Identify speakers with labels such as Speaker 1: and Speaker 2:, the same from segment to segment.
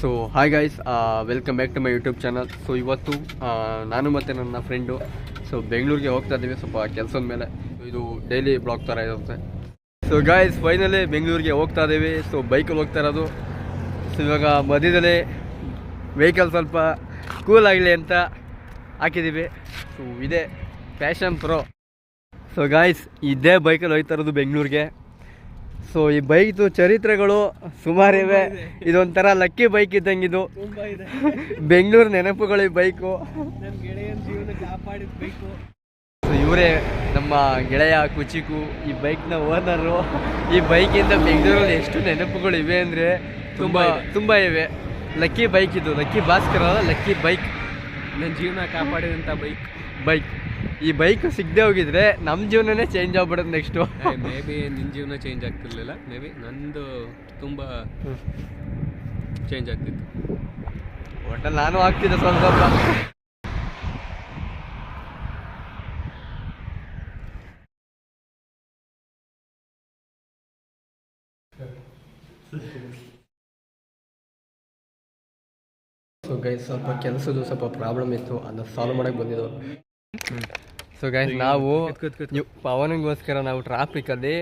Speaker 1: So hi guys welcome back to my YouTube channel so ಇವತ್ತು ನಾನು ಮತ್ತು ನನ್ನ ಫ್ರೆಂಡು ಸೊ ಬೆಂಗಳೂರಿಗೆ ಹೋಗ್ತಾ ಇದ್ದೀವಿ. ಸ್ವಲ್ಪ ಕೆಲಸದ ಮೇಲೆ. ಇದು ಡೈಲಿ ಬ್ಲಾಗ್ ಥರ ಇರುತ್ತೆ. ಸೊ ಗಾಯ್ಸ್ ಫೈನಲಿ ಬೆಂಗಳೂರಿಗೆ ಹೋಗ್ತಾ ಇದ್ದೀವಿ. ಸೊ ಬೈಕಲ್ಲಿ ಹೋಗ್ತಾ ಇರೋದು. ಸೊ ಇವಾಗ ಮಧ್ಯದಲ್ಲಿ ವೆಹಿಕಲ್ ಸ್ವಲ್ಪ ಕೂಲ್ ಆಗಲಿ ಅಂತ ಹಾಕಿದ್ದೀವಿ. ಸೊ ಇದೆ ಫ್ಯಾಷನ್ ಪ್ರೋ ಸೊ ಗಾಯ್ಸ್ ಇದೇ ಬೈಕಲ್ಲಿ ಹೋಗ್ತಾ ಇರೋದು ಬೆಂಗಳೂರಿಗೆ ಸೊ ಈ ಬೈಕ್ದು ಚರಿತ್ರೆಗಳು ಸುಮಾರಿವೆ. ಇದೊಂಥರ ಲಕ್ಕಿ ಬೈಕ್ ಇದ್ದಂಗಿದು
Speaker 2: ಇದು.
Speaker 1: ಬೆಂಗಳೂರು ನೆನಪುಗಳು ಈ ಬೈಕು. ಇವರೇ ನಮ್ಮ ಗೆಳೆಯ ಕುಚಿಕು ಈ ಬೈಕ್ನ ಓನರು. ಈ ಬೈಕಿಂದ ಬೆಂಗಳೂರಲ್ಲಿ ಎಷ್ಟು ನೆನಪುಗಳು ಇವೆ ಅಂದರೆ ತುಂಬ.
Speaker 2: ತುಂಬ
Speaker 1: ಇವೆ. ಲಕ್ಕಿ ಬೈಕ್ ಇದು. Lucky Bhaskar lucky bike.
Speaker 2: ನನ್ನ ಜೀವನ ಕಾಪಾಡಿದಂಥ ಬೈಕ್.
Speaker 1: ಬೈಕ್. ಈ ಬೈಕ್ ಸಿಗದೆ ಹೋಗಿದ್ರೆ ನಮ್ಮ ಜೀವನನೇ ಚೇಂಜ್ ಆಗ್ಬಿಡುತ್ತೆ ನೆಕ್ಸ್ಟು
Speaker 2: ಮೇ ಬಿ ನಿನ್ನ ಜೀವನ ಚೇಂಜ್ ಆಗ್ತಿರ್ಲಿಲ್ಲ. ಮೇ ಬಿ ನಂದು ತುಂಬ ಚೇಂಜ್ ಆಗ್ತಿತ್ತು.
Speaker 1: ಒಟ್ಟಲ್ಲಿ ನಾನು ಆಗ್ತಿದ್ದೆ ಸ್ವಲ್ಪ ಸ್ವಲ್ಪ. ಸೊ ಗೈಸ್ ಸ್ವಲ್ಪ ಕೆಲಸದ್ದು ಸ್ವಲ್ಪ ಪ್ರಾಬ್ಲಮ್ ಇತ್ತು ಅದನ್ನ ಸಾಲ್ವ್ ಮಾಡಕ್ಕೆ ಬಂದಿದ್ದು. ಸೊ ಗೈಸ್ ನಾವು ಪವನಿಗೋಸ್ಕರ ನಾವು ಟ್ರಾಫಿಕಲ್ಲಿ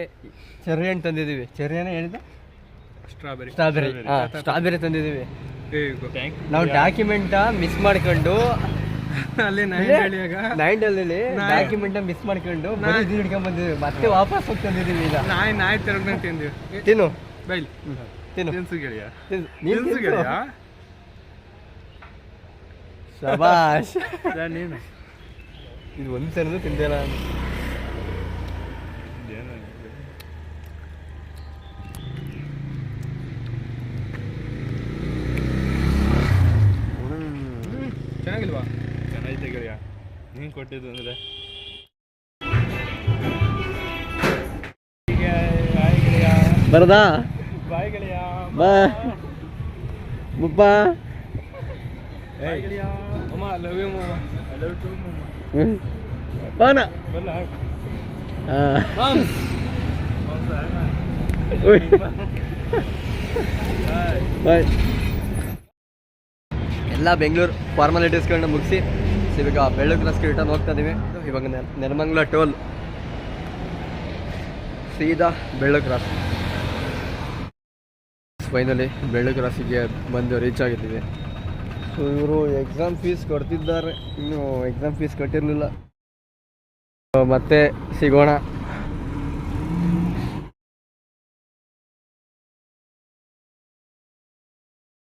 Speaker 1: ಚೆರ್ರಿ ಹಣ್ಣು ತಂದಿದ್ದೀವಿ. ಚೆರ್ರಿ ಹಣ್ಣು ಹೇಳಿದ
Speaker 2: ಸ್ಟ್ರಾಬೆರಿ
Speaker 1: ಸ್ಟ್ರಾಬೆರಿ ಸ್ಟ್ರಾಬೆರಿ ತಂದಿದ್ದೀವಿ. ನಾವು ಡಾಕ್ಯುಮೆಂಟ ಮಿಸ್ ಮಾಡ್ಕೊಂಡು
Speaker 2: ಅಲ್ಲಿ ನೈನ್
Speaker 1: ಅಲ್ಲಿ ಡಾಕ್ಯುಮೆಂಟ್ ಮಿಸ್ ಮಾಡ್ಕೊಂಡು ಬರೀ ಹಿಡ್ಕೊಂಡ್ ಬಂದಿದ್ದೀವಿ. ಮತ್ತೆ ವಾಪಸ್ ಹೋಗಿ ತಂದಿದ್ದೀವಿ ಈಗ.
Speaker 2: ನಾಯಿ ನಾಯಿ ತೆರಗ್ನ ತಿಂದ್ವಿ.
Speaker 1: ತಿನ್ನು.
Speaker 2: ಬೈಲ್.
Speaker 1: ತಿನ್ನು.
Speaker 2: ತಿನ್ಸು ಗೆಳೆಯ.
Speaker 1: ತಿನ್ನು.
Speaker 2: ತಿನ್ಸು
Speaker 1: ತಿನ್ನು.
Speaker 2: ಗೆಳೆಯ.
Speaker 1: ಶಬಾಷ್.
Speaker 2: ನೀನು.
Speaker 1: ಇದು ಒಂದು ಸರಿದು ತಿಂದಿಲ್ಲ
Speaker 2: ಚೆನ್ನಾಗಿಲ್ವಾ
Speaker 3: ಚೆನ್ನಾಗೈತೆ ಗೆಳೆಯ ನೀನು ಕೊಟ್ಟಿದ್ದು ಅಂದರೆ
Speaker 1: ಬರದಾ
Speaker 3: ಬಾಯ್ ಗೆಳೆಯ
Speaker 1: ಬಾ ಮುಪ್ಪ
Speaker 2: ಬಾಯ್ ಗೆಳೆಯ ಅಮ್ಮ ಲವ್ ಯು ಮಾಮ
Speaker 1: ಹ್ಮ್. ಬಾನ
Speaker 3: ಬಲ್ಲ
Speaker 1: ಆ. ಉಯ್. bye. ಎಲ್ಲ ಬೆಂಗಳೂರು ಫಾರ್ಮಾಲಿಟೀಸ್ಗಳನ್ನ ಮುಗಿಸಿ ಇವಾಗ ಬೆಳ್ಳೂರು ಕ್ರಾಸ್ಗೆ ರಿಟರ್ನ್ ಹೋಗ್ತಾ ಇದೀವಿ. ಇವಾಗ ನೆರಮಂಗ್ಲ ನೆಲಮಂಗಲ ಟೋಲ್. ಸೀದಾ ಬೆಳ್ಳು ಕ್ರಾಸ್ ಫೈನಲಿ ಬೆಳ್ಳೂರು ಕ್ರಾಸಿಗೆ ಬಂದು ರೀಚ್ ಆಗಿದ್ದೀವಿ. ಸೊ ಇವರು ಎಕ್ಸಾಮ್ ಫೀಸ್ ಕೊಡ್ತಿದ್ದಾರೆ. ಇನ್ನು ಎಕ್ಸಾಮ್ ಫೀಸ್ ಕಟ್ಟಿರಲಿಲ್ಲ. ಮತ್ತೆ ಸಿಗೋಣ.